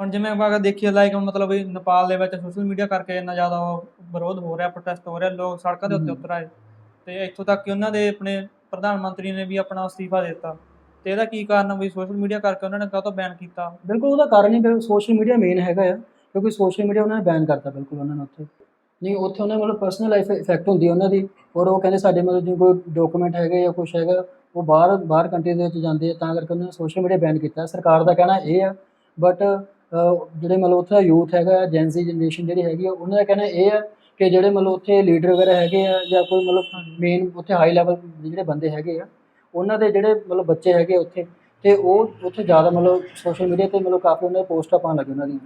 ਹੁਣ ਜਿਵੇਂ ਆਪਾਂ ਦੇਖੀਏ ਲਾਈਕ ਮਤਲਬ ਵੀ ਨੇਪਾਲ ਦੇ ਵਿੱਚ ਸੋਸ਼ਲ ਮੀਡੀਆ ਕਰਕੇ ਇੰਨਾ ਜ਼ਿਆਦਾ ਵਿਰੋਧ ਹੋ ਰਿਹਾ ਪ੍ਰੋਟੈਸਟ ਹੋ ਰਿਹਾ ਲੋਕ ਸੜਕਾਂ ਦੇ ਉੱਤੇ। ਉਤਰ ਆਏ ਤੇ ਇੱਥੋਂ ਤੱਕ ਕਿ ਉਹਨਾਂ ਦੇ ਆਪਣੇ ਪ੍ਰਧਾਨ ਮੰਤਰੀ ਨੇ ਵੀ ਆਪਣਾ ਅਸਤੀਫਾ ਦਿੱਤਾ ਤੇ ਇਹਦਾ ਕੀ ਕਾਰਨ ਆ ਵੀ ਸੋਸ਼ਲ ਮੀਡੀਆ ਕਰਕੇ ਉਹਨਾਂ ਨੇ ਕਾਹਤੋਂ ਬੈਨ ਕੀਤਾ? ਬਿਲਕੁਲ ਉਹਦਾ ਕਾਰਨ ਹੀ ਸੋਸ਼ਲ ਮੀਡੀਆ ਮੇਨ ਹੈਗਾ ਆ ਕਿਉਂਕਿ ਸੋਸ਼ਲ ਮੀਡੀਆ ਉਹਨਾਂ ਨੇ ਬੈਨ ਕਰਤਾ ਬਿਲਕੁਲ ਉਹਨਾਂ ਨੇ ਉੱਥੇ। ਨਹੀਂ ਉੱਥੇ ਉਹਨਾਂ ਮਤਲਬ ਪਰਸਨਲ ਲਾਈਫ ਇਫੈਕਟ ਹੁੰਦੀ ਹੈ ਉਹਨਾਂ ਦੀ ਔਰ ਉਹ ਕਹਿੰਦੇ ਸਾਡੇ ਮਤਲਬ ਜੇ ਕੋਈ ਡਾਕੂਮੈਂਟ ਹੈਗੇ ਜਾਂ ਕੁਝ ਹੈਗਾ ਉਹ ਬਾਹਰ ਬਾਹਰ ਕੰਟਰੀ ਦੇ ਵਿੱਚ ਜਾਂਦੇ ਆ ਤਾਂ ਕਰਕੇ ਉਹਨਾਂ ਨੇ ਸੋਸ਼ਲ ਮੀਡੀਆ ਬੈਨ ਕੀਤਾ। ਸਰਕਾਰ ਦਾ ਕਹਿਣਾ ਇਹ ਆ ਬਟ ਜਿਹੜੇ ਮਤਲਬ ਉੱਥੇ ਦਾ ਯੂਥ ਹੈਗਾ ਜੈਨਜ਼ੀ ਜਨਰੇਸ਼ਨ ਜਿਹੜੀ ਹੈਗੀ ਆ ਉਹਨਾਂ ਦਾ ਕਹਿਣਾ ਇਹ ਆ ਕਿ ਜਿਹੜੇ ਮਤਲਬ ਉੱਥੇ ਲੀਡਰ ਵਗੈਰਾ ਹੈਗੇ ਆ ਜਾਂ ਕੋਈ ਮਤਲਬ ਮੇਨ ਉੱਥੇ ਹਾਈ ਲੈਵਲ ਜਿਹੜੇ ਬੰਦੇ ਹੈਗੇ ਆ ਉਹਨਾਂ ਦੇ ਜਿਹੜੇ ਮਤਲਬ ਬੱਚੇ ਹੈਗੇ ਉੱਥੇ ਤੇ ਉਹ ਉੱਥੇ ਜ਼ਿਆਦਾ ਮਤਲਬ ਸੋਸ਼ਲ ਮੀਡੀਆ ਤੇ ਮਤਲਬ ਕਾਫੀ ਉਹਨਾਂ ਦੇ ਪੋਸਟਾਂ ਪਾਉਣ ਲੱਗੇ ਉਹਨਾਂ ਦੀਆਂ।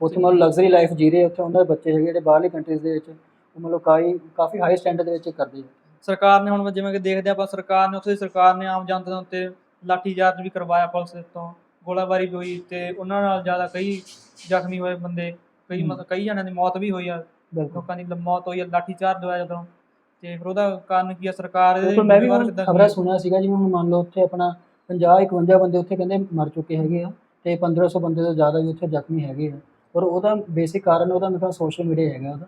ਉੱਥੇ ਮਤਲਬ ਲਗਜ਼ਰੀ ਲਾਈਫ ਜੀ ਰਹੇ ਉੱਥੇ ਉਹਨਾਂ ਦੇ ਬੱਚੇ ਹੈਗੇ ਜਿਹੜੇ ਬਾਹਰਲੀ ਕੰਟਰੀਜ਼ ਦੇ ਵਿੱਚ ਉਹ ਮਤਲਬ ਕਾਈ ਕਾਫੀ ਹਾਈ ਸਟੈਂਡਰਡ ਦੇ ਵਿੱਚ ਕਰਦੇ ਆ। ਸਰਕਾਰ ਨੇ ਹੁਣ ਜਿਵੇਂ ਕਿ ਦੇਖਦੇ ਆਪਾਂ ਸਰਕਾਰ ਨੇ ਉੱਥੇ ਦੀ ਸਰਕਾਰ ਨੇ ਆਮ ਜਨਤਾ ਦੇ ਉੱਤੇ ਲਾਠੀਚਾਰਜ ਵੀ ਕਰਵਾਇਆ ਪੁਲਿਸ ਦੇ ਤੋਂ। ਗੋਲਾਬਾਰੀ ਵੀ ਹੋਈ ਤੇ ਉਹਨਾਂ ਨਾਲ ਜ਼ਿਆਦਾ ਕਈ ਜ਼ਖਮੀ ਹੋਏ ਬੰਦੇ ਕਈ। ਮਤਲਬ ਕਈ ਜਣਿਆਂ ਦੀ ਮੌਤ ਵੀ ਹੋਈ ਆ ਬਿਲਕੁਲ। ਲੋਕਾਂ ਦੀ ਲ- ਮੌਤ ਹੋਈ ਆ ਲਾਠੀਚਾਰਜ ਹੋਇਆ ਜਦੋਂ। ਤੇ ਫਿਰ ਉਹਦਾ ਕਾਰਨ ਕੀ ਆ ਸਰਕਾਰ ਬਿਲਕੁਲ ਮੈਂ ਵੀ ਖਬਰਾਂ ਸੁਣਿਆ ਸੀਗਾ ਜਿਵੇਂ ਹੁਣ ਮੰਨ ਲਓ ਉੱਥੇ ਆਪਣਾ 50 51 ਬੰਦੇ ਉੱਥੇ ਕਹਿੰਦੇ ਮਰ ਚੁੱਕੇ ਹੈਗੇ ਆ ਤੇ 1500 ਬੰਦੇ ਤੋਂ ਜ਼ਿਆਦਾ ਵੀ ਉੱਥੇ ਜ਼ਖਮੀ ਹੈਗੇ ਆ। ਔਰ ਉਹਦਾ ਬੇਸਿਕ ਕਾਰਨ ਉਹਦਾ ਮੇਰੇ ਸੋਸ਼ਲ ਮੀਡੀਆ ਹੈਗਾ ਉਹਦਾ।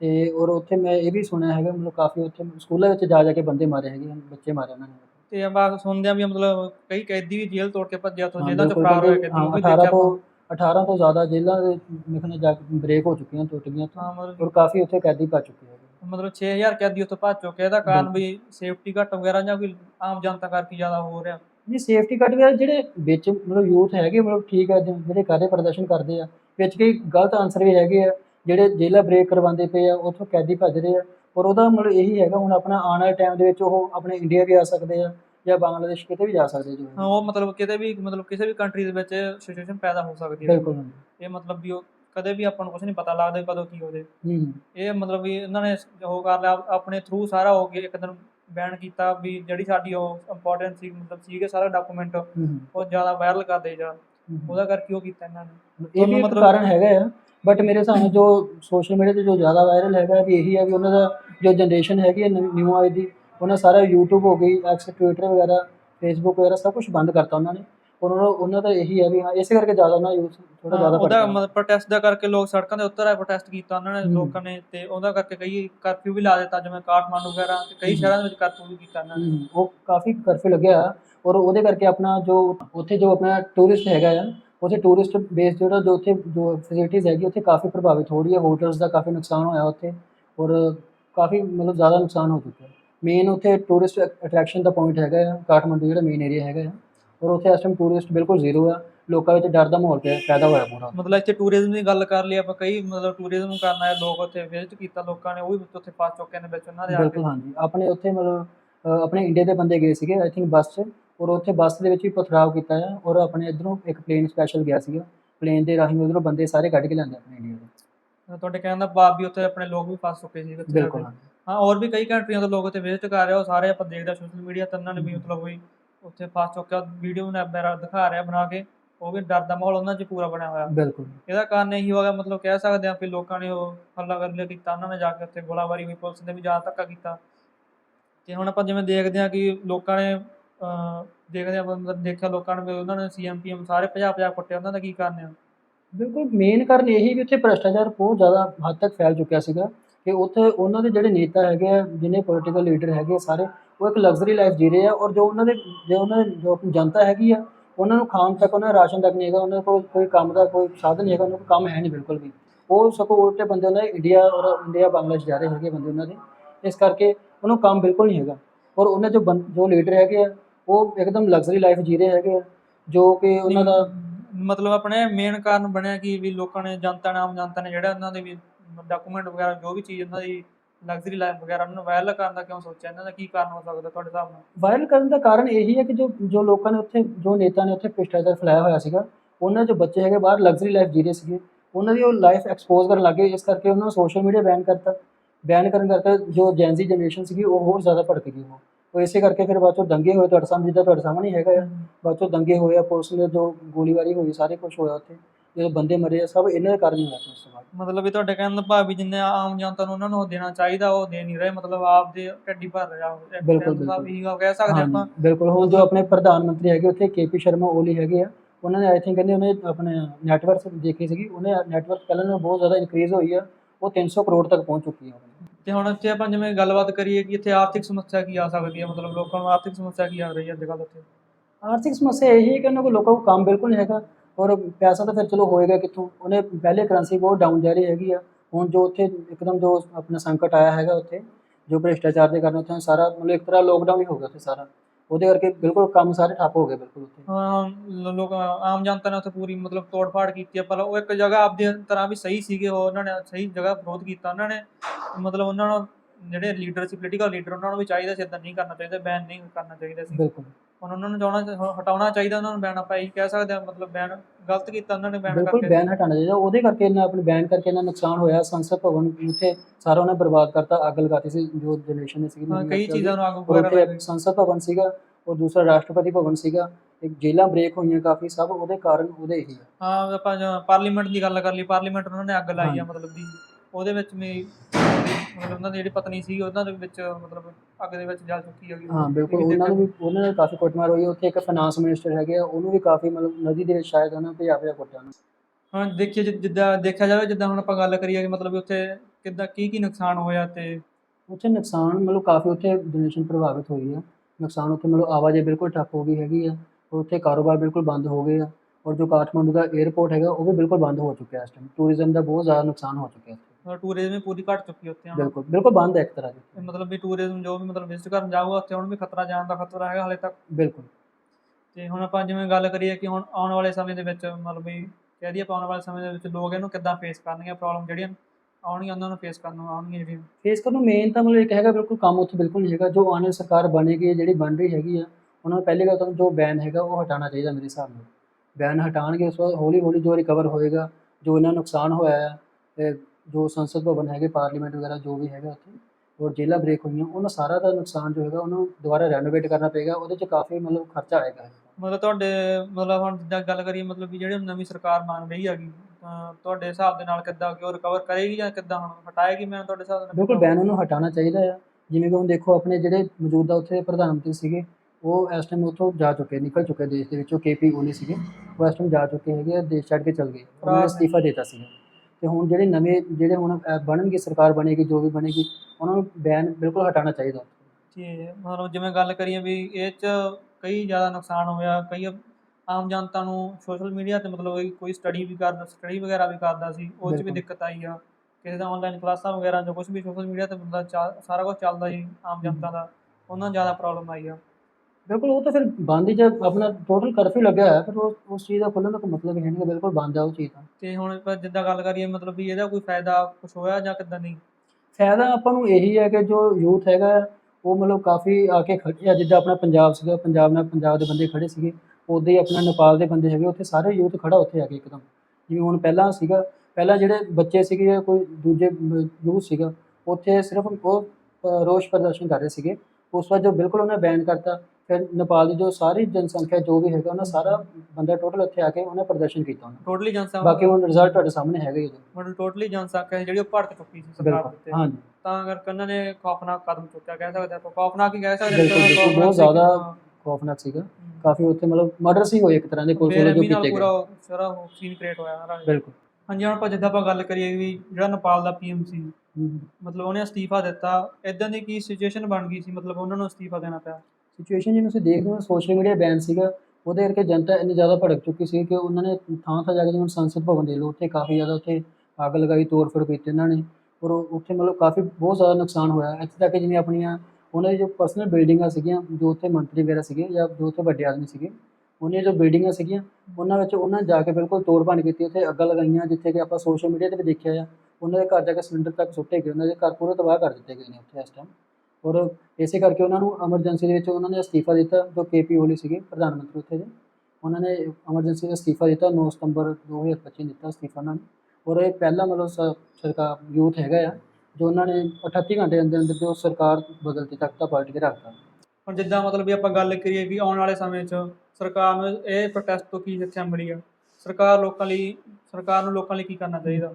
ਤੇ ਔਰ ਉੱਥੇ ਮੈਂ ਇਹ ਵੀ ਸੁਣਿਆ ਹੈਗਾ ਮਤਲਬ ਕਾਫੀ ਉੱਥੇ ਸਕੂਲਾਂ ਵਿੱਚ ਜਾ ਜਾ ਕੇ ਬੰਦੇ ਮਾਰੇ ਹੈਗੇ ਆ, ਬੱਚੇ ਮਾਰੇ ਉਹਨਾਂ ਨੇ। ਤੇ ਆਪਾਂ ਸੁਣਦੇ ਆ ਵੀ ਮਤਲਬ ਕਈ ਕੈਦੀ ਵੀ ਜੇਲ੍ਹ ਤੋੜ ਕੇ ਭੱਜਿਆ ਉੱਥੋਂ ਹਾਂ, ਜੇਲ੍ਹਾਂ ਤੋਂ ਬਿਲਕੁਲ ਫਰਾਰ ਹੋਏ ਕਹਿੰਦੇ, ਕੈਦੀ ਉਹ ਵੀ ਹਾਂ, 18 ਦੇਖਿਆ ਤੋਂ 18 ਤੋਂ ਜ਼ਿਆਦਾ ਜੇਲ੍ਹਾਂ ਦੇ ਨਾਲ ਜਾ ਕੇ ਬ੍ਰੇਕ ਹੋ ਚੁੱਕੀਆਂ ਟੁੱਟ ਗਈਆਂ। ਹਾਂ ਮਤਲਬ ਔਰ ਕਾਫੀ ਉੱਥੇ ਕੈਦੀ ਪਾ ਚੁੱਕੇ ਹੈਗੇ ਮਤਲਬ 6000 ਕੈਦੀ ਉੱਥੋਂ ਭੱਜ ਚੁੱਕੇ ਇਹਦਾ ਕਾਰਨ ਵੀ ਸੇਫਟੀ ਘੱਟ ਵਗੈਰਾ ਜਾਂ ਕੋਈ ਆਮ ਜਨਤਾ ਕਰਕੇ ਜ਼ਿਆਦਾ ਹੋ ਰਿਹਾ। ਨਹੀਂ ਸੇਫਟੀ ਕੱਟ ਵਗੈਰਾ ਜਿਹੜੇ ਵਿੱਚ ਮਤਲਬ ਯੂਥ ਹੈਗੇ ਮਤਲਬ ਠੀਕ ਹੈ ਜਿ- ਜਿਹੜੇ ਕਾਰੇ ਪ੍ਰਦਰਸ਼ਨ ਕਰਦੇ ਆ ਵਿੱਚ ਕਈ ਗਲਤ ਆਨਸਰ ਵੀ ਹੈਗੇ ਆ ਜਿਹੜੇ ਜੇਲਾ ਬ੍ਰੇਕ ਕਰਵਾਉਂਦੇ ਪਏ ਆ ਉੱਥੋਂ ਕੈਦੀ ਭੱਜ ਰਹੇ ਆ। ਔਰ ਉਹਦਾ ਮਤਲਬ ਇਹੀ ਹੈਗਾ ਹੁਣ ਆਪਣਾ ਆਉਣ ਵਾਲੇ ਟਾਈਮ ਦੇ ਵਿੱਚ ਉਹ ਆਪਣੇ ਇੰਡੀਆ ਵੀ ਆ ਸਕਦੇ ਆ ਜਾਂ ਬੰਗਲਾਦੇਸ਼ ਕਿਤੇ ਵੀ ਜਾ ਸਕਦੇ ਜੋ ਹਾਂ ਉਹ ਮਤਲਬ ਕਿਤੇ ਵੀ ਮਤਲਬ ਕਿਸੇ ਵੀ ਕੰਟਰੀ ਦੇ ਵਿੱਚ ਸਿਚੁਏਸ਼ਨ ਪੈਦਾ ਹੋ ਸਕਦੀ ਹੈ। ਬਿਲਕੁਲ ਇਹ ਮਤਲਬ ਵੀ ਉਹ ਕਦੇ ਵੀ ਆਪਾਂ ਨੂੰ ਕੁਝ ਨਹੀਂ ਪਤਾ ਲੱਗਦਾ ਕਦੋਂ ਕੀ ਹੋ ਹੂੰ ਇਹ ਮਤਲਬ ਵੀ ਇਹਨਾਂ ਨੇ ਉਹ ਕਰ ਲਿਆ ਆਪਣੇ ਥਰੂ ਸਾਰਾ ਹੋ ਗਿਆ ਇੱਕ ਦਿਨ ਬੈਨ ਕੀਤਾ ਵੀ ਜਿਹੜੀ ਸਾਡੀ ਉਹ ਇੰਪੋਰਟੈਂਟ ਸੀ ਮਤਲਬ ਸੀਗੇ ਸਾਰਾ ਡਾਕੂਮੈਂਟ ਉਹ ਜ਼ਿਆਦਾ ਵਾਇਰਲ ਕਰਦੇ ਜਾ। ਉਹਦਾ ਕਰਕੇ ਉਹ ਕੀਤਾ ਇਹਨਾਂ ਨੇ। ਇਹ ਵੀ ਇੱਕ ਮਤਲਬ- ਕਾਰਨ ਹੈਗਾ ਆ। ਬਟ ਮੇਰੇ ਹਿਸਾਬ ਨਾਲ ਜੋ ਸੋਸ਼ਲ ਮੀਡੀਆ ਤੇ ਜੋ ਜ਼ਿਆਦਾ ਵਾਇਰਲ ਹੈਗਾ ਵੀ ਇਹੀ ਹੈ ਵੀ ਉਹਨਾਂ ਦਾ ਜੋ ਜਨਰੇਸ਼ਨ ਹੈਗੀ ਹੈ ਨਿਊ ਆਈ ਦੀ ਉਹਨਾਂ ਸਾਰਾ YouTube ਹੋ ਗਈ ਐਕਸ ਟਵਿੱਟਰ ਵਗੈਰਾ ਫੇਸਬੁੱਕ ਵਗੈਰਾ ਸਭ ਕੁਝ ਬੰਦ ਕਰਤਾ ਉਹਨਾਂ ਨੇ ਉਹਨਾਂ ਉਹਨਾਂ ਦਾ ਇਹੀ ਹੈ ਵੀ ਹਾਂ ਇਸੇ ਕਰਕੇ ਜ਼ਿਆਦਾ ਨਾ ਯੂਜ਼ ਥੋੜਾ ਜ਼ਿਆਦਾ ਉਹਦਾ। ਮਤਲਬ ਪ੍ਰੋਟੈਸਟ ਦਾ ਕਰਕੇ ਲੋਕ ਸੜਕਾਂ ਦੇ ਉੱਤਰ ਆਏ ਪ੍ਰੋਟੈਸਟ ਕੀਤਾ ਉਹਨਾਂ ਨੇ। ਲੋਕਾਂ ਨੇ ਤੇ ਉਹਦਾ ਕਰਕੇ ਕਈ ਕਰਫਿਊ ਵੀ ਲਾ ਦਿੱਤਾ ਜਿਵੇਂ ਕਾਠਮਾਂਡੂ ਵਗੈਰਾ ਤੇ ਕਈ। ਸ਼ਹਿਰਾਂ ਦੇ ਵਿੱਚ ਕਰਫਿਊ ਵੀ ਕੀਤਾ ਇਹਨਾਂ ਨੇ ਉਹ ਕਾਫੀ ਕਰਫਿਊ ਲੱਗਿਆ ਔਰ ਉਹਦੇ ਕਰਕੇ ਆਪਣਾ ਜੋ ਉੱਥੇ ਜੋ ਆਪਣਾ ਟੂਰਿਸਟ ਹੈਗਾ ਆ ਉੱਥੇ ਟੂਰਿਸਟ ਬੇਸ ਜਿਹੜਾ ਜੋ ਉੱਥੇ ਜੋ ਫੈਸਿਲਿਟੀਜ਼ ਹੈਗੀ ਉੱਥੇ ਕਾਫੀ ਪ੍ਰਭਾਵਿਤ ਹੋ ਰਹੀ ਹੈ। ਹੋਟਲਸ ਦਾ ਕਾਫੀ ਨੁਕਸਾਨ ਹੋਇਆ ਉੱਥੇ ਔਰ ਕਾਫੀ ਮਤਲਬ ਜ਼ਿਆਦਾ ਨੁਕਸਾਨ ਹੋ ਚੁੱਕਿਆ। ਮੇਨ ਉੱਥੇ ਟੂਰਿਸਟ ਅਟਰੈਕਸ਼ਨ ਦਾ ਪੁਆਇੰਟ ਹੈਗਾ ਆ। ਕਾਠਮੰਡੂ ਜਿਹੜਾ ਮੇਨ ਏਰੀਆ ਹੈਗਾ ਆ। ਔਰ ਉੱਥੇ ਇਸ ਟਾਈਮ ਟੂਰਿਸਟ ਬਿਲਕੁਲ ਜ਼ੀਰੋ ਆ। ਲੋਕਾਂ ਵਿੱਚ ਡਰ ਦਾ ਮਾਹੌਲ ਪਿਆ ਪੈਦਾ ਹੋਇਆ ਪੂਰਾ ਮਤਲਬ ਇੱਥੇ ਟੂਰਿਜ਼ਮ ਦੀ ਗੱਲ ਕਰ ਲਈ ਆਪਾਂ ਕਈ ਮਤਲਬ ਟੂਰਿਜ਼ਮ ਕਰਨ ਆਏ ਲੋਕ ਉੱਥੇ ਵਿਜ਼ਿਟ ਕੀਤਾ ਲੋਕਾਂ ਨੇ ਉਹ ਵੀ ਉੱਥੇ ਫਸ ਚੁੱਕੇ ਨੇ ਵਿੱਚ ਉਹਨਾਂ ਦੇ ਆ ਕੇ। ਬਿਲਕੁਲ ਹਾਂਜੀ। ਆਪਣੇ ਉੱਥੇ ਮਤਲਬ ਆਪਣੇ ਇੰਡੀਆ ਦੇ ਬੰਦੇ ਗਏ ਸੀਗੇ ਆਈ ਥਿੰਕ ਬੱਸ 'ਚ। ਔਰ ਉੱਥੇ ਬੱਸ ਦੇ ਵਿੱਚ ਵੀ ਪਥਰਾਵ ਕੀਤਾ ਆ ਔਰ ਆਪਣੇ ਇਧਰੋਂ ਇੱਕ ਪਲੇਨ ਸਪੈਸ਼ਲ ਗਿਆ ਸੀਗਾ। ਪਲੇਨ ਦੇ ਰਾਹੀਂ ਉਧਰੋਂ ਬੰਦੇ ਸਾਰੇ ਕੱਢ ਕੇ ਲਿਆਂਦੇ ਆਪਣੇ ਇੰਡੀਆ ਦੇ ਤੁਹਾਡੇ ਕਹਿਣ ਦਾ ਭਾਵ ਵੀ ਉੱਥੇ ਆਪਣੇ ਲੋਕ ਵੀ ਫਸ ਚੁੱਕੇ ਸੀ ਉੱਥੇ ਜਾ ਬਿਲਕੁਲ। ਹਾਂ। ਹੋਰ ਵੀ ਕਈ ਕੰਟਰੀਆਂ ਤੋਂ ਲੋਕ ਉੱਥੇ ਵਿਜ਼ਿਟ ਕਰ ਰਹੇ ਉਹ ਸਾਰੇ ਆਪਾਂ ਦੇਖਦੇ ਸੋਸ਼ਲ ਮੀਡੀਆ ਤੇ ਉਹਨਾਂ ਨੇ ਵੀ ਮਤਲਬ ਵੀ ਉੱਥੇ ਫਸ ਚੁੱਕਿਆ। ਵੀਡੀਓ ਨੇ ਵਗੈਰਾ ਦਿਖਾ ਰਿਹਾ ਬਣਾ ਕੇ ਉਹ ਵੀ ਡਰ ਦਾ ਮਾਹੌਲ ਉਹਨਾਂ 'ਚ ਪੂਰਾ ਬਣਿਆ ਹੋਇਆ। ਬਿਲਕੁਲ। ਇਹਦਾ ਕਾਰਨ ਇਹੀ ਹੋ ਗਿਆ ਮਤਲਬ ਕਹਿ ਸਕਦੇ ਆ ਕਿ ਲੋਕਾਂ ਨੇ ਉਹ ਹੱਲਾ ਗੱਲੇ ਕੀਤਾ ਉਹਨਾਂ ਨੇ ਜਾ ਕੇ ਉੱਥੇ ਗੋਲਾਬਾਰੀ ਹੋਈ ਪੁਲਿਸ ਨੇ ਵੀ ਜ਼ਿਆਦਾ ਧੱਕਾ ਕੀਤਾ। ਤੇ ਹੁਣ ਆਪਾਂ ਜਿਵੇਂ ਦੇਖਦੇ ਆ ਕਿ ਲੋਕਾਂ ਨੇ ਦੇਖਦੇ ਆ ਮਤਲਬ ਦੇਖਿਆ ਲੋਕਾਂ ਨੇ ਵੀ ਉਹਨਾਂ ਨੇ ਸੀਐਮ ਪੀਐਮ ਸਾਰੇ ਭਜਾ ਭਜਾ ਕੁੱਟੇ ਉਹਨਾਂ ਦਾ ਕੀ ਕਾਰਨ ਆ ਬਿਲਕੁਲ ਮੇਨ ਕਾਰਨ ਇਹੀ ਵੀ ਉੱਥੇ ਭ੍ਰਸ਼ਟਾਚਾਰ ਬਹੁਤ ਜ਼ਿਆਦਾ ਹੱਦ ਤੱਕ ਫੈਲ ਚੁੱਕਿਆ ਸੀਗਾ ਕਿ ਉੱਥੇ ਉਹਨਾਂ ਦੇ ਜਿਹੜੇ ਨੇਤਾ ਹੈਗੇ ਆ ਜਿਹਨੇ ਪੋਲੀਟੀਕਲ ਲੀਡਰ ਹੈਗੇ ਆ ਸਾਰੇ, ਉਹ ਇੱਕ ਲਗਜ਼ਰੀ ਲਾਈਫ ਜੀ ਰਹੇ ਆ ਔਰ ਜੋ ਉਹਨਾਂ ਦੇ, ਜੋ ਉਹਨਾਂ ਦੇ, ਜੋ ਆਪਣੀ ਜਨਤਾ ਹੈਗੀ ਆ, ਉਹਨਾਂ ਨੂੰ ਖਾਣ ਤੱਕ, ਉਹਨਾਂ ਦਾ ਰਾਸ਼ਨ ਤੱਕ ਨਹੀਂ ਹੈਗਾ, ਉਹਨਾਂ ਕੋਲ ਕੋਈ ਕੰਮ ਦਾ ਕੋਈ ਸਾਧਨ ਨਹੀਂ ਹੈਗਾ, ਉਹਨਾਂ ਕੋਲ ਕੰਮ ਹੈ ਨਹੀਂ ਬਿਲਕੁਲ ਵੀ। ਉਹ ਸਗੋਂ ਉਲਟੇ ਬੰਦੇ ਉਹਨਾਂ ਦੇ ਇੰਡੀਆ ਔਰ ਇੰਡੀਆ ਬੰਗਲਾਦੇਸ਼ ਜਾ ਰਹੇ ਹੈਗੇ ਬੰਦੇ ਉਹਨਾਂ ਦੇ, ਇਸ ਕਰਕੇ ਉਹਨੂੰ ਕੰਮ ਬਿਲਕੁਲ ਨਹੀਂ ਹੈਗਾ। ਔਰ ਉਹਨਾਂ ਜੋ ਬੰ- ਜੋ ਲੀਡਰ ਹੈਗੇ ਆ ਉਹ ਇੱਕਦਮ ਲਗਜ਼ਰੀ ਲਾਈਫ ਜੀ ਰਹੇ ਹੈਗੇ ਆ ਜੋ ਕਿ ਉਹਨਾਂ ਦਾ ਮਤਲਬ ਆਪਣੇ ਮੇਨ ਕਾਰਨ ਬਣਿਆ ਕਿ ਵੀ ਲੋਕਾਂ ਨੇ ਜਨਤਾ ਨੇ ਆਮ ਜਨਤਾ ਨੇ ਜਿਹੜਾ ਉਹਨਾਂ ਦੇ ਵੀ ਡਾਕੂਮੈਂਟ ਵਗੈਰਾ ਜੋ ਵੀ ਚੀਜ਼ ਉਹਨਾਂ ਦੀ ਲਗਜ਼ਰੀ ਲਾਈਫ ਵਗੈਰਾ ਉਹਨਾਂ ਨੂੰ ਵਾਇਰਲ ਕਰਨ ਦਾ ਕਿਉਂ ਸੋਚਿਆ? ਇਹਨਾਂ ਦਾ ਕੀ ਕਾਰਨ ਹੋ ਸਕਦਾ ਤੁਹਾਡੇ ਹਿਸਾਬ ਨਾਲ? ਵਾਇਰਲ ਕਰਨ ਦਾ ਕਾਰਨ ਇਹੀ ਹੈ ਕਿ ਜੋ ਜੋ ਲੋਕਾਂ ਨੇ ਉੱਥੇ ਜੋ ਨੇਤਾ ਨੇ ਉੱਥੇ ਭ੍ਰਿਸ਼ਟਾਚਾਰ ਫੈਲਾਇਆ ਹੋਇਆ ਸੀਗਾ ਉਹਨਾਂ ਦੇ ਜੋ ਬੱਚੇ ਹੈਗੇ ਬਾਹਰ ਲਗਜ਼ਰੀ ਲਾਈਫ ਜੀ ਰਹੇ ਸੀਗੇ ਉਹਨਾਂ ਦੀ ਉਹ ਲਾਈਫ ਐਕਸਪੋਜ਼ ਕਰਨ ਲੱਗੇ ਇਸ ਕਰਕੇ ਉਹਨਾਂ ਨੂੰ ਸੋਸ਼ਲ ਮੀਡੀਆ ਬੈਨ ਕਰਤਾ ਬੈਨ ਕਰਨ ਕਰਕੇ ਜੋ ਜੈਨਜ਼ੀ ਜਨਰੇਸ਼ਨ ਸੀਗੀ ਉਹ ਹੋਰ ਜ਼ਿਆਦਾ ਭੜਕ ਗਈ। ਉਹ ਉਹ ਇਸੇ ਕਰਕੇ ਫਿਰ ਬਾਅਦ ਚੋਂ ਦੰਗੇ ਹੋਏ ਤੁਹਾਡੇ ਸਾਹਮਣੇ ਜਿੱਦਾਂ ਤੁਹਾਡੇ ਸਾਹਮਣੇ ਹੀ ਹੈਗਾ ਆ। ਬਾਅਦ ਚੋਂ ਦੰਗੇ ਹੋਏ ਆ ਪੁਲਿਸ ਨੇ ਜੋ ਗੋਲੀਬਾਰੀ ਹੋਈ ਸਾਰੇ ਕੁਝ ਹੋਇਆ ਉੱਥੇ। ਜਦੋਂ ਬੰਦੇ ਮਰੇ ਆ ਸਭ ਇਹਨਾਂ ਦੇ ਕਾਰਨ ਹੀ ਹੋਇਆ ਸੀ ਉਸ ਤੋਂ ਬਾਅਦ। ਮਤਲਬ ਵੀ ਤੁਹਾਡੇ ਕਹਿਣ ਦਾ ਭਾਵ ਵੀ ਜਿੰਨੇ ਆਮ ਜਨਤਾ ਨੂੰ ਉਹਨਾਂ ਨੂੰ ਉਹ ਦੇਣਾ ਚਾਹੀਦਾ ਉਹ ਦੇ ਨਹੀਂ ਰਹੇ। ਮਤਲਬ ਆਪ ਦੇ ਢੱਡੀ ਭਰ ਰਿਹਾ ਉਹ ਇੱਕ ਬਿਲਕੁਲ, ਦਾ ਬਿਲਕੁਲ। ਇਹੀ ਹੋ ਕਹਿ ਸਕਦੇ ਆਪਾਂ। ਹਾਂਜੀ ਬਿਲਕੁਲ। ਹੁਣ ਜੋ ਆਪਣੇ ਪ੍ਰਧਾਨ ਮੰਤਰੀ ਹੈਗੇ ਉੱਥੇ ਕੇਪੀ ਸ਼ਰਮਾ ਓਲੀ ਹੈਗੇ ਆ। ਉਹਨਾਂ ਨੇ ਆਈ ਥਿੰਕ ਕਹਿੰਦੇ ਉਹਨੇ ਆਪਣੇ ਨੈਟਵਰਕ ਦੇਖੀ ਸੀਗੀ। ਉਹਨੇ ਨੈਟਵਰਕ ਪਹਿਲਾਂ ਨਾਲੋਂ ਬਹੁਤ ਜ਼ਿਆਦਾ ਇਨਕਰੀਜ਼ ਹੋਈ ਆ। ਉਹ 300 ਕਰੋੜ ਤੱਕ ਪਹੁੰਚ ਚੁੱਕੀ ਹੈ ਤੇ ਹੁਣ ਇੱਥੇ ਆਪਾਂ ਜਿਵੇਂ ਗੱਲਬਾਤ ਕਰੀਏ ਕਿ ਇੱਥੇ ਆਰਥਿਕ ਸਮੱਸਿਆ ਕੀ ਆ ਸਕਦੀ ਹੈ? ਮਤਲਬ ਲੋਕਾਂ ਨੂੰ ਆਰਥਿਕ ਸਮੱਸਿਆ ਕੀ ਆ ਰਹੀ ਹੈ ਅੱਜ ਕੱਲ੍ਹ ਇੱਥੇ? ਆਰਥਿਕ ਸਮੱਸਿਆ ਇਹੀ ਹੈ ਕਿ ਉਹਨਾਂ ਕੋਲ ਲੋਕਾਂ ਕੋਲ ਕੰਮ ਬਿਲਕੁਲ ਨਹੀਂ ਹੈਗਾ ਔਰ ਪੈਸਾ ਤਾਂ ਫਿਰ ਚਲੋ ਹੋਏਗਾ ਕਿੱਥੋਂ। ਉਹਨੇ ਪਹਿਲੇ ਕਰੰਸੀ ਬਹੁਤ ਡਾਊਨ ਜਾ ਰਹੀ ਹੈਗੀ ਆ। ਹੁਣ ਜੋ ਉੱਥੇ ਇੱਕਦਮ ਜੋ ਆਪਣਾ ਸੰਕਟ ਆਇਆ ਹੈਗਾ ਉੱਥੇ, ਜੋ ਭ੍ਰਿਸ਼ਟਾਚਾਰ ਦੇ ਕਾਰਨ ਉੱਥੇ ਸਾਰਾ ਮਤਲਬ ਇੱਕ ਤਰ੍ਹਾਂ ਲੋਕਡਾਊਨ ਹੀ ਹੋ ਗਿਆ ਉੱਥੇ ਸਾਰਾ। ਉਹਦੇ ਕਰਕੇ ਬਿਲਕੁਲ ਕੰਮ ਸਾਰੇ ਠੱਪ ਹੋ ਗਏ ਬਿਲਕੁਲ ਉੱਥੇ। ਹਾਂ ਲੋਕ ਆਮ ਜਨਤਾ ਨੇ ਉੱਥੇ ਪੂਰੀ ਮਤਲਬ ਤੋੜਫਾੜ ਕੀਤੀ ਪਰ ਉਹ ਇੱਕ ਜਗ੍ਹਾ ਆਪਦੀ ਤਰ੍ਹਾਂ ਵੀ ਸਹੀ ਸੀਗੇ ਉਹ ਉਹਨਾਂ ਨੇ ਸਹੀ ਜਗ੍ਹਾ ਵਿਰੋਧ ਕੀਤਾ ਉਹਨਾਂ ਨੇ ਮਤਲਬ ਉਹਨਾਂ ਨੂੰ ਜਿਹੜੇ ਲੀਡਰ ਸੀ ਪੋਲੀਟੀਕਲ ਲੀਡਰ ਉਹਨਾਂ ਨੂੰ ਵੀ ਚਾਹੀਦਾ ਸੀ ਇਦਾਂ ਨਹੀਂ ਕਰਨਾ ਚਾਹੀਦਾ ਬੈਨ ਨਹੀਂ ਕਰਨਾ ਚਾਹੀਦਾ ਸੀ। ਬਿਲਕੁਲ। ਹੁਣ ਉਹਨਾਂ ਨੂੰ ਚਾਹਣਾ ਹਟਾਉਣਾ ਚਾਹੀਦਾ ਉਹਨਾਂ ਨੂੰ ਬੈਨ ਆਪਾਂ ਇਹੀ ਕਹਿ ਸਕਦੇ ਹਾਂ ਮਤਲਬ ਬੈਨ ਗਲਤ ਕੀਤਾ ਉਹਨਾਂ ਨੇ ਬੈਨ ਬਿਲਕੁਲ ਕਰਕੇ। ਬੈਨ ਹਟਾਉਣਾ ਚਾਹੀਦਾ। ਉਹਦੇ ਕਰਕੇ ਇਹਨਾਂ ਆਪਣੇ ਬੈਨ ਕਰਕੇ ਇਹਨਾਂ ਨੁਕਸਾਨ ਹੋਇਆ। ਸੰਸਦ ਭਵਨ ਉੱਥੇ ਸਾਰਾ ਉਹਨੇ ਬਰਬਾਦ ਕਰਤਾ ਅੱਗ ਲਗਾਤੀ ਸੀ ਜੋ ਜਨਰੇਸ਼ਨ ਨੇ ਸੀਗੀ ਹਾਂ, ਕਈ। ਚੀਜ਼ਾਂ ਨੂੰ ਆਗੂ ਵਗੈਰਾ ਉੱਥੇ ਸੰਸਦ ਭਵਨ ਸੀਗਾ ਔਰ ਦੂਸਰਾ ਰਾਸ਼ਟਰਪਤੀ ਭਵਨ ਸੀਗਾ ਇੱਕ ਜੇਲਾਂ ਬ੍ਰੇਕ ਹੋਈਆਂ ਕਾਫੀ ਸਭ ਉਹਦੇ ਕਾਰਨ ਉਹਦੇ ਹੀ ਆ। ਹਾਂ ਆਪਾਂ ਜਾਂ ਪਾਰਲੀਮੈਂਟ ਦੀ ਗੱਲ ਕਰ ਲਈ ਪਾਰਲੀਮੈਂਟ ਉਹਨਾਂ ਨੇ ਅੱਗ ਲਾਈ ਆ। ਮਤਲਬ ਦੀ ਉਹਦੇ ਵਿੱਚ ਵੀ ਮਤਲਬ ਉਹਨਾਂ ਦੀ ਜਿਹੜੀ ਪਤਨੀ ਸੀ ਉਹਨਾਂ ਦੇ ਵਿੱਚ ਮਤਲਬ ਅੱਗ ਦੇ ਵਿੱਚ ਜਲ ਚੁੱਕੀ ਹੈਗੀ। ਹਾਂ ਬਿਲਕੁਲ। ਉਹਨਾਂ ਨੂੰ ਵੀ ਉਹਨਾਂ ਨੇ ਕਾਫੀ ਕੁੱਟਮਾਰ ਹੋਈ। ਉੱਥੇ ਇੱਕ ਫਾਈਨਾਂਸ ਮਿਨਿਸਟਰ ਹੈਗੇ ਆ ਉਹਨੂੰ ਵੀ ਕਾਫੀ ਮਤਲਬ ਨਦੀ ਦੇ ਵਿੱਚ ਸ਼ਾਇਦ ਉਹਨਾਂ ਭਜਾ ਭਜਾ ਕੁੱਟਿਆ ਉਹਨੂੰ। ਹਾਂ ਦੇਖੀਏ ਜਿ- ਜਿੱਦਾਂ ਦੇਖਿਆ ਜਾਵੇ ਜਿੱਦਾਂ ਹੁਣ ਆਪਾਂ ਗੱਲ ਕਰੀਏ ਕਿ ਮਤਲਬ ਵੀ ਉੱਥੇ ਕਿੱਦਾਂ ਕੀ ਕੀ ਨੁਕਸਾਨ ਹੋਇਆ ਤੇ ਉੱਥੇ ਨੁਕਸਾਨ ਮਤਲਬ ਕਾਫੀ ਉੱਥੇ ਜਨਰੇਸ਼ਨ ਪ੍ਰਭਾਵਿਤ ਹੋਈ ਆ। ਨੁਕਸਾਨ ਉੱਥੇ ਮਤਲਬ ਆਵਾਜਾਈ ਬਿਲਕੁਲ ਠੱਪ ਹੋ ਗਈ ਹੈਗੀ ਆ ਔਰ ਉੱਥੇ ਕਾਰੋਬਾਰ ਬਿਲਕੁਲ ਬੰਦ ਹੋ ਗਏ ਆ। ਔਰ ਜੋ ਕਾਠਮੰਡੂ ਦਾ 에ਅਰਪੋਰਟ ਹੈਗਾ ਉਹ ਵੀ ਬਿਲਕੁਲ ਬੰਦ ਹੋ ਚੁੱਕਿਆ ਇਸ ਟਾਈਮ ਟੂਰਿਜ਼ਮ ਦਾ ਬਹੁਤ ਜ਼ਿਆਦਾ ਨੁਕਸਾਨ ਹੋ ਚੁੱਕਿਆ। ਟੂਰਿਜ਼ਮ ਵੀ ਪੂਰੀ ਘਟ ਚੁੱਕੀ ਉੱਥੇ ਹੁਣ ਬਿਲਕੁਲ ਬਿਲਕੁਲ ਬੰਦ ਹੈ ਇੱਕ ਤਰ੍ਹਾਂ ਦੀ। ਤੇ ਮਤਲਬ ਵੀ ਟੂਰਿਜ਼ਮ ਜੋ ਵੀ ਮਤਲਬ ਵਿਜ਼ਿਟ ਕਰਨ ਜਾਊਗਾ ਉੱਥੇ ਹੁਣ ਵੀ ਖਤਰਾ ਜਾਣ ਦਾ ਖਤਰਾ ਹੈਗਾ ਹਾਲੇ ਤੱਕ। ਬਿਲਕੁਲ। ਤੇ ਹੁਣ ਆਪਾਂ ਜਿਵੇਂ ਗੱਲ ਕਰੀਏ ਕਿ ਹੁਣ ਆਉਣ ਵਾਲੇ ਸਮੇਂ ਦੇ ਵਿੱਚ ਮਤਲਬ ਵੀ ਕਹਿ ਦਈਏ ਆਪਾਂ ਆਉਣ ਵਾਲੇ ਸਮੇਂ ਦੇ ਵਿੱਚ ਲੋਕ ਇਹਨੂੰ ਕਿੱਦਾਂ ਫੇਸ ਕਰਨਗੇ ਪ੍ਰੋਬਲਮ ਜਿਹੜੀਆਂ ਆਉਣਗੀਆਂ ਉਹਨਾਂ ਨੂੰ ਫੇਸ ਕਰਨ ਨੂੰ ਆਉਣਗੀਆਂ ਜਿਹੜੀਆਂ। ਫੇਸ ਕਰਨ ਨੂੰ ਮੇਨ ਤਾਂ ਮਤਲਬ ਇੱਕ ਹੈਗਾ ਬਿਲਕੁਲ ਕੰਮ ਉੱਥੇ ਬਿਲਕੁਲ ਨਹੀਂ ਹੈਗਾ। ਜੋ ਆਉਣ ਵਾਲੀ ਸਰਕਾਰ ਬਣੇਗੀ ਜਿਹੜੀ ਬਣ ਰਹੀ ਹੈਗੀ ਆ ਉਹਨਾਂ ਨੂੰ ਪਹਿਲੀ ਗੱਲ ਤਾਂ ਜੋ ਬੈਨ ਹੈਗਾ ਉਹ ਹਟਾਉਣਾ ਚਾਹੀਦਾ ਮੇਰੇ ਹਿਸਾਬ ਨਾਲ। ਬੈਨ ਹਟਾਉਣਗੇ ਉਸ ਤੋਂ ਹੌਲੀ ਹੌਲੀ ਜੋ ਰਿਕਵਰ ਹੋਏਗਾ ਜੋ ਇਹਨਾਂ ਨੁਕਸਾਨ ਹੋਇਆ ਹੈ ਜੋ ਸੰਸਦ ਭਵਨ ਹੈਗੇ ਪਾਰਲੀਮੈਂਟ ਵਗੈਰਾ ਜੋ ਵੀ ਹੈਗਾ ਉੱਥੇ ਔਰ ਜੇਲ੍ਹਾਂ ਬ੍ਰੇਕ ਹੋਈਆਂ ਉਹਨਾਂ ਸਾਰਾ ਦਾ ਨੁਕਸਾਨ ਜੋ ਹੈਗਾ ਉਹਨੂੰ ਦੁਬਾਰਾ ਰੈਨੋਵੇਟ ਕਰਨਾ ਪਏਗਾ ਉਹਦੇ 'ਚ ਕਾਫੀ ਮਤਲਬ ਖਰਚਾ ਆਏਗਾ। ਮਤਲਬ ਤੁਹਾਡੇ ਮਤਲਬ ਹੁਣ ਜਿੱਦਾਂ ਗੱਲ ਕਰੀਏ ਮਤਲਬ ਵੀ ਜਿਹੜੀ ਨਵੀਂ ਸਰਕਾਰ ਬਣ ਰਹੀ ਹੈਗੀ ਤਾਂ ਤੁਹਾਡੇ ਹਿਸਾਬ ਦੇ ਨਾਲ ਕਿੱਦਾਂ ਕਿ ਉਹ ਰਿਕਵਰ ਕਰੇਗੀ ਜਾਂ ਕਿੱਦਾਂ ਹੁਣ ਹਟਾਏਗੀ? ਮੈਂ ਤੁਹਾਡੇ ਹਿਸਾਬ ਨਾਲ ਬਿਲਕੁਲ ਬੈਨ ਉਹਨੂੰ ਹਟਾਉਣਾ ਚਾਹੀਦਾ ਆ। ਜਿਵੇਂ ਕਿ ਹੁਣ ਦੇਖੋ ਆਪਣੇ ਜਿਹੜੇ ਮੌਜੂਦਾ ਉੱਥੇ ਪ੍ਰਧਾਨ ਮੰਤਰੀ ਸੀਗੇ ਉਹ ਇਸ ਟਾਈਮ ਉੱਥੋਂ ਜਾ ਚੁੱਕੇ ਨਿਕਲ ਚੁੱਕੇ ਦੇਸ਼ ਦੇ ਵਿੱਚੋਂ ਕੇਪੀ ਓਲੀ ਸੀਗੇ ਉਹ ਇਸ ਟਾਈਮ ਜਾ ਚੁੱਕੇ ਹੈਗੇ ਦੇਸ਼ ਛੱਡ ਕੇ ਚਲ ਗਏ। ਉਹਨਾਂ ਨੇ। ਅਸਤੀਫਾ ਦਿੱਤਾ ਸੀਗਾ। ਤੇ ਹੁਣ ਜਿਹੜੇ ਨਵੇਂ ਜਿਹੜੇ ਹੁਣ ਬਣਨਗੇ ਸਰਕਾਰ ਬਣੇਗੀ ਜੋ ਵੀ ਬਣੇਗੀ ਉਹਨਾਂ ਨੂੰ ਬੈਨ ਬਿਲਕੁਲ ਹਟਾਉਣਾ ਚਾਹੀਦਾ। ਤੇ ਮਤਲਬ ਜਿਵੇਂ ਗੱਲ ਕਰੀਏ ਵੀ ਇਹ ਚ ਕਈ ਜ਼ਿਆਦਾ ਨੁਕਸਾਨ ਹੋਇਆ ਕਈ ਆਮ ਜਨਤਾ ਨੂੰ ਸੋਸ਼ਲ ਮੀਡੀਆ ਤੇ ਮਤਲਬ ਕੋਈ- ਸਟੱਡੀ ਵੀ ਕਰਦਾ ਸਟੱਡੀ ਵਗੈਰਾ ਵੀ ਕਰਦਾ ਸੀ ਉਹ 'ਚ ਵੀ। ਦਿੱਕਤ ਆਈ ਆ। ਕਿਸੇ ਦਾ ਆਨਲਾਈਨ ਕਲਾਸਾਂ ਵਗੈਰਾ ਜੋ ਕੁਝ ਵੀ ਸੋਸ਼ਲ ਮੀਡੀਆ ਤੇ ਬੰਦਾ ਸਾਰਾ ਕੁਝ ਚੱਲਦਾ ਸੀ ਆਮ ਜਨਤਾ ਦਾ ਉਹਨਾਂ ਨੂੰ ਜ਼ਿਆਦਾ ਪ੍ਰੋਬਲਮ ਆਈ ਆ। ਬਿਲਕੁਲ ਉਹ ਤਾਂ ਫਿਰ ਬੰਦ ਹੀ ਜਦ ਆਪਣਾ ਟੋਟਲ ਕਰਫਿਊ ਲੱਗਿਆ ਹੋਇਆ ਫਿਰ ਉਸ ਉਸ ਚੀਜ਼ ਦਾ ਖੁੱਲ੍ਹਣ ਦਾ ਕੋਈ ਮਤਲਬ ਹੀ ਹੈ ਨਹੀਂ ਗਾ, ਬਿਲਕੁਲ ਬੰਦ ਆ ਉਹ ਚੀਜ਼ ਤਾਂ। ਤੇ ਹੁਣ ਆਪਾਂ ਜਿੱਦਾਂ ਗੱਲ ਕਰੀਏ ਮਤਲਬ ਵੀ ਇਹਦਾ ਕੋਈ ਫਾਇਦਾ ਕੁਝ ਹੋਇਆ ਜਾਂ ਕਿੱਦਾਂ ਨਹੀਂ? ਫਾਇਦਾ ਆਪਾਂ ਨੂੰ ਇਹੀ ਹੈ ਕਿ ਜੋ ਯੂਥ ਹੈਗਾ ਹੈ, ਉਹ ਮਤਲਬ ਕਾਫੀ ਆ ਕੇ ਖੜੇ ਆ ਜਿੱਦਾਂ ਆਪਣਾ ਪੰਜਾਬ ਸੀਗਾ ਪੰਜਾਬ ਨਾਲ ਪੰਜਾਬ ਦੇ ਬੰਦੇ ਖੜੇ ਸੀਗੇ ਉੱਦਾਂ ਹੀ ਆਪਣਾ ਨੇਪਾਲ ਦੇ ਬੰਦੇ ਹੈਗੇ ਉੱਥੇ ਸਾਰੇ ਯੂਥ ਖੜਾ ਉੱਥੇ ਆ ਕੇ ਇੱਕਦਮ। ਜਿਵੇਂ ਹੁਣ ਪਹਿਲਾਂ ਸੀਗਾ ਪਹਿਲਾਂ ਜਿਹੜੇ ਬੱਚੇ ਸੀਗੇ ਜਾਂ ਕੋਈ ਦੂਜੇ ਯੂਥ ਸੀਗਾ ਉੱਥੇ ਸਿਰਫ ਉਹ ਅ, ਰੋਸ ਪ੍ਰਦਰਸ਼ਨ ਕਰ ਰਹੇ ਸੀਗੇ। ਉਸ ਤੋਂ ਬਾਅਦ ਜੋ ਬਿਲਕੁਲ ਉਹਨੇ ਬੈਨ ਕਰਤਾ ਫਿਰ ਨੇਪਾਲ ਦੀ ਜੋ ਸਾਰੀ ਜਨਸੰਖਿਆ ਜੋ ਵੀ ਹੈਗਾ ਉਹਨਾਂ ਸਾਰਾ ਬੰਦਾ ਟੋਟਲ ਉੱਥੇ ਆ ਕੇ ਉਹਨੇ ਪ੍ਰਦਰਸ਼ਨ ਕੀਤਾ ਉਹਨੇ ਟੋਟਲੀ ਜਨਸੰਖਿਆ ਬਾਕੀ ਹੁਣ ਰਿਜ਼ਲਟ ਤੁਹਾਡੇ ਸਾਹਮਣੇ ਹੈਗਾ ਹੀ। ਮਤਲਬ ਟੋਟਲੀ ਜਨਸੰਖਿਆ ਸੀ ਜਿਹੜੀ ਉਹ ਭੜਕ ਚੁੱਕੀ ਸੀ ਸਰਕਾਰ ਉੱਤੇ। ਹਾਂਜੀ। ਤਾਂ ਕਰਕੇ ਉਹਨਾਂ ਨੇ ਖੌਫਨਾਕ ਕਦਮ ਚੁੱਕਿਆ ਕਹਿ ਸਕਦੇ ਆਪਾਂ ਖੌਫਨਾਕ ਹੀ ਕਹਿ ਸਕਦੇ ਖੌਫਨਾਕ ਬਹੁਤ ਸੀ ਜ਼ਿਆਦਾ ਖੌਫਨਾਕ ਸੀਗਾ। ਕਾਫੀ ਉੱਥੇ ਮਤਲਬ ਮਰਡਰ ਹੀ ਹੋਏ ਇੱਕ ਤਰ੍ਹਾਂ ਦੇ ਪੁਲਿਸ ਵੱਲੋਂ ਜੋ ਕੀਤੇ ਪੂਰਾ ਗਏ ਸਾਰਾ ਸੀਨ ਕ੍ਰੀਏਟ ਹੋਇਆ ਸਾਰਾ। ਬਿਲਕੁਲ। ਹਾਂਜੀ ਹੁਣ ਆਪਾਂ ਜਿੱਦਾਂ ਆਪਾਂ ਗੱਲ ਕਰੀਏ ਵੀ ਜਿਹੜਾ ਨੇਪਾਲ ਦਾ ਪੀਐਮ ਸੀ। ਮਤਲਬ ਉਹਨੇ ਅਸਤੀਫਾ ਦਿੱਤਾ। ਇਦਾਂ ਦੀ ਕੀ ਸਿਚੁਏਸ਼ਨ ਬਣ ਗਈ ਸੀ? ਮਤਲਬ ਉਹਨਾਂ ਨੂੰ ਅਸਤੀਫਾ ਦੇਣਾ ਪਿਆ। ਸਿਚੁਏਸ਼ਨ ਜਿਹਨੂੰ ਤੁਸੀਂ ਦੇਖ ਰਹੇ ਹੋ ਸੋਸ਼ਲ ਮੀਡੀਆ ਬੈਨ ਸੀਗਾ, ਉਹਦੇ ਕਰਕੇ ਜਨਤਾ ਇੰਨੀ ਜ਼ਿਆਦਾ ਭੜਕ ਚੁੱਕੀ ਸੀ ਕਿ ਉਹਨਾਂ ਨੇ ਥਾਂ ਥਾਂ ਜਾ ਕੇ ਜਿਵੇਂ ਸੰਸਦ ਭਵਨ ਦੇ ਲੋ ਉੱਥੇ ਕਾਫੀ ਜ਼ਿਆਦਾ ਉੱਥੇ ਅੱਗ ਲਗਾਈ, ਤੋੜ-ਫੋੜ ਕੀਤੀ ਉਹਨਾਂ ਨੇ, ਔਰ ਉੱਥੇ ਮਤਲਬ ਕਾਫੀ ਬਹੁਤ ਜ਼ਿਆਦਾ ਨੁਕਸਾਨ ਹੋਇਆ। ਇੱਥੇ ਤੱਕ ਜਿਵੇਂ ਆਪਣੀਆਂ ਉਹਨਾਂ ਦੀ ਜੋ ਪਰਸਨਲ ਬਿਲਡਿੰਗਾਂ ਸੀਗੀਆਂ, ਜੋ ਉੱਥੇ ਮੰਤਰੀ ਵਗੈਰਾ ਸੀਗੇ ਜਾਂ ਜੋ ਉੱਥੇ ਵੱਡੇ ਆਦਮੀ ਸੀਗੇ, ਉਹਨੀਆਂ ਜੋ ਬਿਲਡਿੰਗਾਂ ਸੀਗੀਆਂ, ਉਹਨਾਂ ਵਿੱਚ ਉਹਨਾਂ ਜਾ ਕੇ ਬਿਲਕੁਲ ਤੋੜ ਭੰਨ ਕੀਤੀ, ਉੱਥੇ ਅੱਗਾਂ ਲਗਾਈਆਂ, ਜਿੱਥੇ ਕਿ ਆਪਾਂ ਸੋਸ਼ਲ ਮੀਡੀਆ ਤੇ ਵੀ ਦੇਖਿਆ ਆ, ਉਹਨਾਂ ਦੇ ਘਰ ਜਾ ਕੇ ਸਿਲੰਡਰ ਤੱਕ ਸੁੱਟੇ ਗਏ, ਉਹਨਾਂ ਦੇ ਘਰ ਪੂਰੇ ਤਬਾਹ ਕਰ ਦਿੱਤੇ ਗਏ ਨੇ ਉੱਥੇ ਇਸ ਟਾਈਮ ਔਰ ਇਸੇ ਕਰਕੇ ਉਹਨਾਂ ਨੂੰ ਐਮਰਜੈਂਸੀ ਦੇ ਵਿੱਚ ਉਹਨਾਂ ਨੇ ਅਸਤੀਫਾ ਦਿੱਤਾ ਜੋ ਕੇਪੀ ਓਲੀ ਸੀਗੇ ਪ੍ਰਧਾਨ ਮੰਤਰੀ ਉੱਥੇ ਦੇ। ਉਹਨਾਂ ਨੇ ਐਮਰਜੈਂਸੀ ਦਾ ਅਸਤੀਫਾ ਦਿੱਤਾ 9 ਸਤੰਬਰ 2025 ਨੂੰ ਦਿੱਤਾ ਅਸਤੀਫਾ ਉਹਨਾਂ ਨੇ। ਔਰ ਇਹ ਪਹਿਲਾ ਮਤਲਬ ਸਰਕਾਰ ਯੂਥ ਹੈਗਾ ਆ ਜੋ ਉਹਨਾਂ ਨੇ 38 ਘੰਟੇ ਅੰਦਰ ਅੰਦਰ ਜੋ ਸਰਕਾਰ ਬਦਲਤੀ ਤਖਤਾ ਪਲਟ ਕੇ ਰੱਖਤਾ। ਹੁਣ ਜਿੱਦਾਂ ਮਤਲਬ ਵੀ ਆਪਾਂ ਗੱਲ ਕਰੀਏ ਵੀ ਆਉਣ ਵਾਲੇ ਸਮੇਂ 'ਚ ਸਰਕਾਰ ਨੂੰ ਇਹ ਪ੍ਰੋਟੈਸਟ ਤੋਂ ਕੀ ਸਿੱਖਿਆ ਮਿਲੀ ਆ? ਸਰਕਾਰ ਲੋਕਾਂ ਲਈ ਸਰਕਾਰ ਨੂੰ ਲੋਕਾਂ ਲਈ ਕੀ ਕਰਨਾ ਚਾਹੀਦਾ?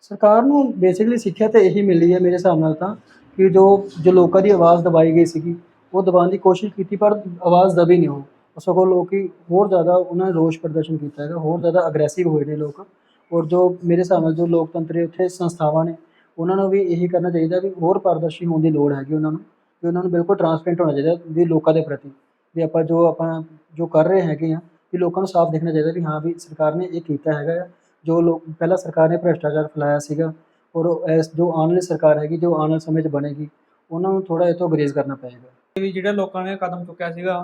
ਸਰਕਾਰ ਨੂੰ ਬੇਸਿਕਲੀ ਸਿੱਖਿਆ ਤਾਂ ਇਹੀ ਮਿਲੀ ਹੈ ਮੇਰੇ ਹਿਸਾਬ ਨਾਲ ਤਾਂ। ਕਿ ਜੋ ਜੋ ਲੋਕਾਂ ਦੀ ਆਵਾਜ਼ ਦਬਾਈ ਗਈ ਸੀਗੀ, ਉਹ ਦਬਾਉਣ ਦੀ ਕੋਸ਼ਿਸ਼ ਕੀਤੀ, ਪਰ ਆਵਾਜ਼ ਦਬੀ ਨਹੀਂ ਉਹ। ਸਗੋਂ ਲੋਕੀ ਹੋਰ ਜ਼ਿਆਦਾ ਉਹਨਾਂ ਨੇ ਰੋਸ਼ ਪ੍ਰਦਰਸ਼ਨ ਕੀਤਾ ਹੈਗਾ, ਹੋਰ ਜ਼ਿਆਦਾ ਅਗਰੈਸਿਵ ਹੋਏ ਨੇ ਲੋਕ। ਔਰ ਜੋ ਮੇਰੇ ਹਿਸਾਬ ਨਾਲ ਜੋ ਲੋਕਤੰਤਰੀ ਉੱਥੇ ਸੰਸਥਾਵਾਂ ਨੇ, ਉਹਨਾਂ ਨੂੰ ਵੀ ਇਹੀ ਕਰਨਾ ਚਾਹੀਦਾ ਵੀ ਹੋਰ ਪਾਰਦਰਸ਼ੀ ਹੋਣ ਦੀ ਲੋੜ ਹੈਗੀ ਉਹਨਾਂ ਨੂੰ, ਵੀ ਉਹਨਾਂ ਨੂੰ ਬਿਲਕੁਲ ਟਰਾਂਸਪੇਰੈਂਟ ਹੋਣਾ ਚਾਹੀਦਾ ਵੀ ਲੋਕਾਂ ਦੇ ਪ੍ਰਤੀ, ਵੀ ਆਪਾਂ ਜੋ ਆਪਾਂ ਜੋ ਕਰ ਰਹੇ ਹੈਗੇ ਆ ਵੀ ਲੋਕਾਂ ਨੂੰ ਸਾਫ਼ ਦੇਖਣਾ ਚਾਹੀਦਾ ਵੀ ਹਾਂ ਵੀ ਸਰਕਾਰ ਨੇ ਇਹ ਕੀਤਾ ਹੈਗਾ ਆ। ਜੋ ਲੋਕ, ਪਹਿਲਾਂ ਸਰਕਾਰ ਨੇ ਭ੍ਰਿਸ਼ਟਾਚਾਰ ਫੈਲਾਇਆ ਸੀਗਾ ਔਰ ਇਸ ਜੋ ਆਉਣ ਵਾਲੀ ਸਰਕਾਰ ਹੈਗੀ ਜੋ ਆਉਣ ਵਾਲੇ ਸਮੇਂ 'ਚ ਬਣੇਗੀ ਉਹਨਾਂ ਨੂੰ ਥੋੜਾ ਇਹ ਤੋਂ ਗਰੇਜ਼ ਕਰਨਾ ਪਏਗਾ। ਵੀ ਜਿਹੜੇ ਲੋਕਾਂ ਨੇ ਕਦਮ ਚੁੱਕਿਆ ਸੀਗਾ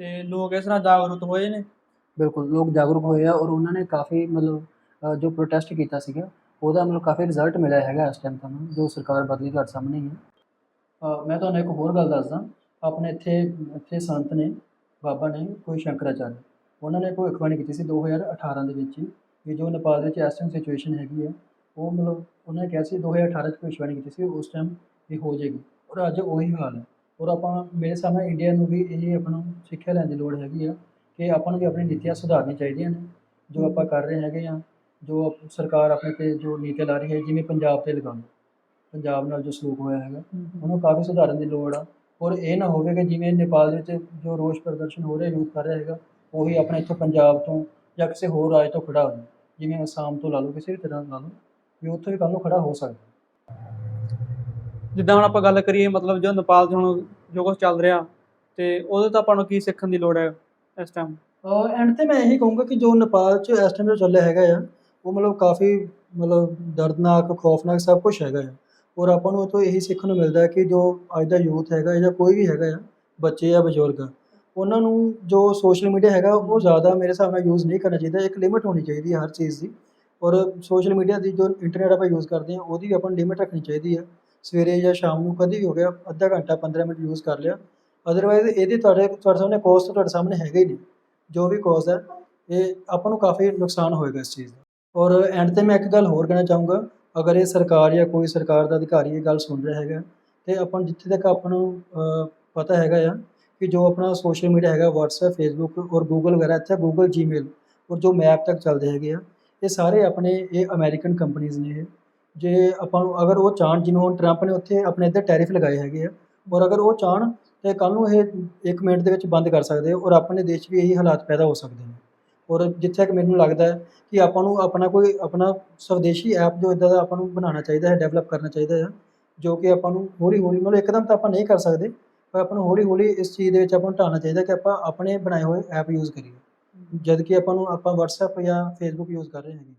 ਤੇ ਲੋਕ ਇਸ ਨਾਲ ਜਾਗਰੂਕ ਹੋਏ ਨੇ? ਬਿਲਕੁਲ ਲੋਕ ਜਾਗਰੂਕ ਹੋਏ ਆ ਔਰ ਉਹਨਾਂ ਨੇ ਕਾਫੀ ਮਤਲਬ ਜੋ ਪ੍ਰੋਟੈਸਟ ਕੀਤਾ ਸੀਗਾ ਉਹਦਾ ਮਤਲਬ ਕਾਫੀ ਰਿਜ਼ਲਟ ਮਿਲਿਆ ਹੈਗਾ ਇਸ ਟਾਈਮ ਤੁਹਾਨੂੰ ਜੋ ਸਰਕਾਰ ਬਦਲੀ ਤੁਹਾਡੇ ਸਾਹਮਣੇ ਹੀ ਮੈਂ ਤੁਹਾਨੂੰ ਇੱਕ ਹੋਰ ਗੱਲ ਦੱਸਦਾ ਆਪਣੇ ਇੱਥੇ ਇੱਥੇ ਸੰਤ ਨੇ ਬਾਬਾ ਨੇ ਕੋਈ ਸ਼ੰਕਰਾਚਾਰਿਆ ਉਹਨਾਂ ਨੇ ਭਵਿੱਖਬਾਣੀ ਕੀਤੀ ਸੀ 2018 ਦੇ ਵਿੱਚ ਹੀ ਕਿ ਜੋ ਨੇਪਾਲ ਦੇ ਵਿੱਚ ਟਾਈਮ ਸਿਚੁਏਸ਼ਨ ਹੈਗੀ ਹੈ ਉਹ ਮਤਲਬ ਉਹਨਾਂ ਨੇ ਕਿਹਾ ਸੀ 2018 ਚ ਭਵਿੱਖਬਾਣੀ ਕੀਤੀ ਸੀ ਉਸ ਟਾਈਮ ਇਹ ਹੋ ਜਾਏਗੀ। ਔਰ ਅੱਜ ਉਹੀ ਹਾਲ ਹੈ। ਔਰ ਆਪਾਂ ਮੇਰੇ ਸਾਹਮਣੇ ਇੰਡੀਆ ਨੂੰ ਵੀ ਇਹ ਆਪਣਾ ਸਿੱਖਿਆ ਲੈਣ ਦੀ ਲੋੜ ਹੈਗੀ ਆ ਕਿ ਆਪਾਂ ਨੂੰ ਵੀ ਆਪਣੀ ਨੀਤੀਆਂ ਸੁਧਾਰਨੀਆਂ ਚਾਹੀਦੀਆਂ ਨੇ। ਜੋ ਆਪਾਂ ਕਰ ਰਹੇ ਹੈਗੇ ਆ ਜੋ ਸਰਕਾਰ ਆਪਣੇ ਤੇ ਜੋ ਨੀਤੀਆਂ ਲਾ ਰਹੀ ਹੈ ਜਿਵੇਂ ਪੰਜਾਬ ਤੇ ਲਗਾਉਣੀ ਪੰਜਾਬ ਨਾਲ ਜੋ ਸਲੂਕ ਹੋਇਆ ਹੈਗਾ ਉਹਨੂੰ ਕਾਫੀ ਸੁਧਾਰਨ ਦੀ ਲੋੜ ਆ। ਔਰ ਇਹ ਨਾ ਹੋਵੇ ਕਿ ਜਿਵੇਂ ਨੇਪਾਲ ਦੇ ਵਿੱਚ ਜੋ ਰੋਸ ਪ੍ਰਦਰਸ਼ਨ ਹੋ ਰਿਹਾ ਯੂਥ ਕਰ ਰਿਹਾ ਹੈਗਾ ਉਹੀ ਆਪਣੇ ਇੱਥੋਂ ਪੰਜਾਬ ਤੋਂ ਜਾਂ ਕਿਸੇ ਹੋਰ ਰਾਜ ਤੋਂ ਖੜਾ ਹੋ ਜਾਵੇ। ਜਿਵੇਂ ਅਸਾਮ ਤੋਂ ਲਾ ਲਓ ਕਿਸੇ ਵੀ ਤਰ੍ਹਾਂ ਲਾ ਲਓ। ਵੀ ਉੱਥੋਂ ਵੀ ਕੱਲ੍ਹ ਨੂੰ ਖੜਾ ਹੋ ਸਕਦਾ। ਜਿੱਦਾਂ ਹੁਣ ਆਪਾਂ ਗੱਲ ਕਰੀਏ ਮਤਲਬ ਜੋ ਨੇਪਾਲ 'ਚ ਹੁਣ ਜੋ ਕੁਝ ਚੱਲ ਰਿਹਾ ਤੇ ਉਹਦੇ ਤੋਂ ਆਪਾਂ ਨੂੰ ਕੀ ਸਿੱਖਣ ਦੀ ਲੋੜ ਹੈ ਇਸ ਟਾਈਮ ਐਂਡ ਤੇ ਮੈਂ ਇਹੀ ਕਹੂੰਗਾ ਕਿ ਜੋ ਨੇਪਾਲ 'ਚ ਇਸ ਟਾਈਮ ਜੋ ਚੱਲਿਆ ਹੈਗਾ ਆ ਉਹ ਮਤਲਬ ਕਾਫੀ ਮਤਲਬ ਦਰਦਨਾਕ ਖੌਫਨਾਕ ਸਭ ਕੁਝ ਹੈਗਾ ਆ। ਔਰ ਆਪਾਂ ਨੂੰ ਤੋਂ ਇਹੀ ਸਿੱਖਣ ਨੂੰ ਮਿਲਦਾ ਹੈ ਕਿ ਜੋ ਅੱਜ ਦਾ ਯੂਥ ਹੈਗਾ ਜਾਂ ਕੋਈ ਵੀ ਹੈਗਾ ਆ ਬੱਚੇ ਆ ਬਜ਼ੁਰਗ ਉਹਨਾਂ ਨੂੰ ਜੋ ਸੋਸ਼ਲ ਮੀਡੀਆ ਹੈਗਾ ਉਹ ਜ਼ਿਆਦਾ ਮੇਰੇ ਹਿਸਾਬ ਨਾਲ ਯੂਜ਼ ਨਹੀਂ ਕਰਨਾ ਚਾਹੀਦਾ। ਇੱਕ ਲਿਮਿਟ ਹੋਣੀ ਚਾਹੀਦੀ ਹੈ ਹਰ ਚੀਜ਼ ਦੀ। ਔਰ ਸੋਸ਼ਲ ਮੀਡੀਆ ਦੀ ਜੋ ਇੰਟਰਨੈਟ ਆਪਾਂ ਯੂਜ਼ ਕਰਦੇ ਹਾਂ, ਉਹਦੀ ਵੀ ਆਪਾਂ ਨੂੰ ਲਿਮਿਟ ਰੱਖਣੀ ਚਾਹੀਦੀ ਹੈ। ਸਵੇਰੇ ਜਾਂ ਸ਼ਾਮ ਨੂੰ ਕਦੇ ਵੀ ਹੋ ਗਿਆ, ਅੱਧਾ ਘੰਟਾ 15 ਮਿੰਟ ਯੂਜ਼ ਕਰ ਲਿਆ। ਅਦਰਵਾਈਜ਼ ਇਹਦੀ ਤੁਹਾਡੇ ਤੁਹਾਡੇ ਸਾਹਮਣੇ ਕੋਸਟ ਤੁਹਾਡੇ ਸਾਹਮਣੇ ਹੈਗਾ ਹੀ ਨਹੀਂ। ਜੋ ਵੀ ਕੋਸਟ ਹੈ, ਇਹ ਆਪਾਂ ਨੂੰ ਕਾਫੀ ਨੁਕਸਾਨ ਹੋਏਗਾ ਇਸ ਚੀਜ਼ ਦਾ। ਔਰ ਐਂਡ ਤੇ ਮੈਂ ਇੱਕ ਗੱਲ ਹੋਰ ਕਹਿਣਾ ਚਾਹੂੰਗਾ, ਅਗਰ ਇਹ ਸਰਕਾਰ ਜਾਂ ਕੋਈ ਸਰਕਾਰ ਦਾ ਅਧਿਕਾਰੀ ਇਹ ਗੱਲ ਸੁਣ ਰਿਹਾ ਹੈਗਾ, ਤੇ ਆਪਾਂ ਜਿੱਥੇ ਤੱਕ ਆਪਾਂ ਨੂੰ ਪਤਾ ਹੈਗਾ ਆ ਕਿ ਜੋ ਆਪਣਾ ਸੋਸ਼ਲ ਮੀਡੀਆ ਹੈਗਾ, WhatsApp, Facebook ਔਰ Google ਵਗੈਰਾ, ਇੱਥੇ Google, Gmail ਔਰ ਜੋ ਮੈਪ ਤੱਕ ਚੱਲਦੇ ਹੈਗੇ ਆ ਇਹ ਸਾਰੇ ਆਪਣੇ ਇਹ ਅਮਰੀਕਨ ਕੰਪਨੀਆਂ ਨੇ ਇਹ। ਜੇ ਆਪਾਂ ਨੂੰ ਅਗਰ ਉਹ ਚਾਹਣ, ਜਿਵੇਂ ਹੁਣ ਟਰੰਪ ਨੇ ਉੱਥੇ ਆਪਣੇ ਇੱਧਰ ਟੈਰਿਫ ਲਗਾਏ ਹੈਗੇ ਆ, ਔਰ ਅਗਰ ਉਹ ਚਾਹਣ ਤੇ ਕੱਲ ਨੂੰ ਇਹ 1 ਮਿੰਟ ਦੇ ਵਿੱਚ ਬੰਦ ਕਰ ਸਕਦੇ ਔਰ ਆਪਣੇ ਦੇਸ਼ 'ਚ ਵੀ ਇਹੀ ਹਾਲਾਤ ਪੈਦਾ ਹੋ ਸਕਦੇ ਨੇ। ਔਰ ਜਿੱਥੇ ਕਿ ਮੈਨੂੰ ਲੱਗਦਾ ਹੈ ਕਿ ਆਪਾਂ ਨੂੰ ਆਪਣਾ ਕੋਈ ਆਪਣਾ ਸਵਦੇਸ਼ੀ ਐਪ ਜੋ ਇਦਾਂ ਦਾ ਆਪਾਂ ਨੂੰ ਬਣਾਉਣਾ ਚਾਹੀਦਾ ਹੈ ਡਿਵੈਲਪ ਕਰਨਾ ਚਾਹੀਦਾ ਹੈ, ਜੋ ਕਿ ਆਪਾਂ ਨੂੰ ਹੌਲੀ ਹੌਲੀ ਮਤਲਬ ਇੱਕਦਮ ਤਾਂ ਆਪਾਂ ਨਹੀਂ ਕਰ ਸਕਦੇ, ਪਰ ਆਪਾਂ ਨੂੰ ਹੌਲੀ ਹੌਲੀ ਇਸ ਚੀਜ਼ ਦੇ ਵਿੱਚ ਆਪਾਂ ਨੂੰ ਢਾਲਣਾ ਚਾਹੀਦਾ ਕਿ ਆਪਾਂ ਆਪਣੇ ਬਣਾਏ ਹੋਏ ਐਪ ਯੂਜ਼ ਕਰੀਏ। ਜਦ ਕਿ ਆਪਾਂ ਨੂੰ ਆਪਾਂ WhatsApp ਜਾਂ Facebook ਯੂਜ਼ ਕਰ ਰਹੇ ਹੈਗੇ।